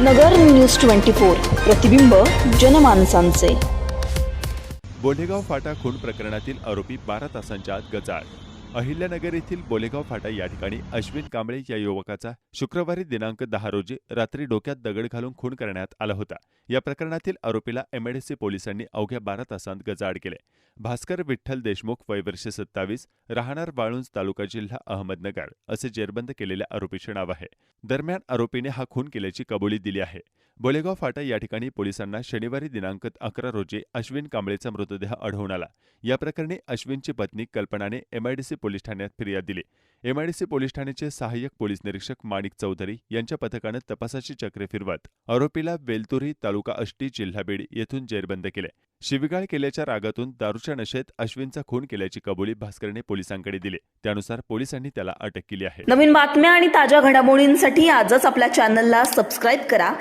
नगर news twenty four प्रतिबिंब जनमानसांचे. बोढेगाव फाटा खून प्रकरणातील आरोपी बारा तासांच्या आत गजाळ अहिल्यानगर येथील बोलेगाव फाटा या ठिकाणी अश्विन कांबळे या युवकाचा शुक्रवारी दिनांक दहा रोजी रात्री डोक्यात दगड घालून खून करण्यात आला होता. या प्रकरणातील आरोपीला एमआयडीसी पोलिसांनी अवघ्या बारा तासांत गजाआड केले. भास्कर विठ्ठल देशमुख वय वर्ष सत्तावीस राहणार वाळुंज तालुका जिल्हा अहमदनगर असे जेरबंद केलेल्या आरोपीचे नाव आहे. दरम्यान आरोपीने हा खून केल्याची कबुली दिली आहे. बोलेगाव फाटा या ठिकाणी पोलिसांना शनिवारी दिनांक अकरा रोजी अश्विन कांबळेचा मृतदेह आढळून आला. या प्रकरणी अश्विनची पत्नी कल्पनाने एमआयडीसी पोलीस ठाण्यात फिर्याद दिली. एमआयडीसी पोलीस ठाण्याचे सहाय्यक पोलीस निरीक्षक माणिक चौधरी यांच्या पथकानं तपासाची चक्रे फिरवत आरोपीला वेलतुरी तालुका अष्टी जिल्हा बीड येथून जेरबंद केले. शिविगाळ केल्याच्या रागातून दारूच्या नशेत अश्विनचा खून केल्याची कबुली भास्करने पोलिसांकडे दिली. त्यानुसार पोलिसांनी त्याला अटक केली आहे. नवीन बातम्या आणि ताज्या घडामोडींसाठी आजच आपल्या चॅनलला सबस्क्राईब करा.